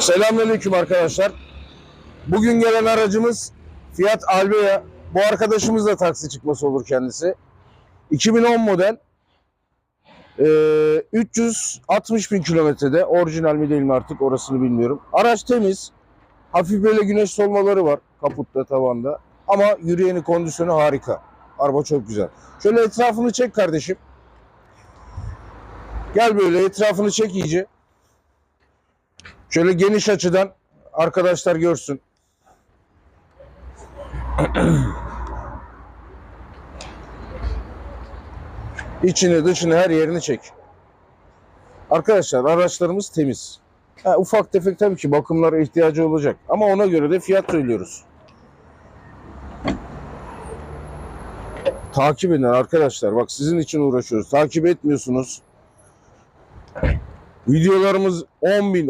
Selamünaleyküm arkadaşlar. Bugün gelen aracımız Fiat Albea. Bu arkadaşımız da taksi çıkması olur kendisi. 2010 model. Ee, 360 bin kilometrede. Orijinal mi değil mi artık orasını bilmiyorum. Araç temiz. Hafif böyle güneş solmaları var kaputta tavanda. Ama yürüyeni kondisyonu harika. Araba çok güzel. Şöyle etrafını çek kardeşim. Gel böyle etrafını çek iyice. Şöyle geniş açıdan arkadaşlar görsün. İçini dışını her yerini çek. Arkadaşlar araçlarımız temiz. Ha, ufak tefek tabii ki bakımlara ihtiyacı olacak. Ama ona göre de fiyat söylüyoruz. Takip edin arkadaşlar. Bak sizin için uğraşıyoruz. Takip etmiyorsunuz. Videolarımız 10 bin,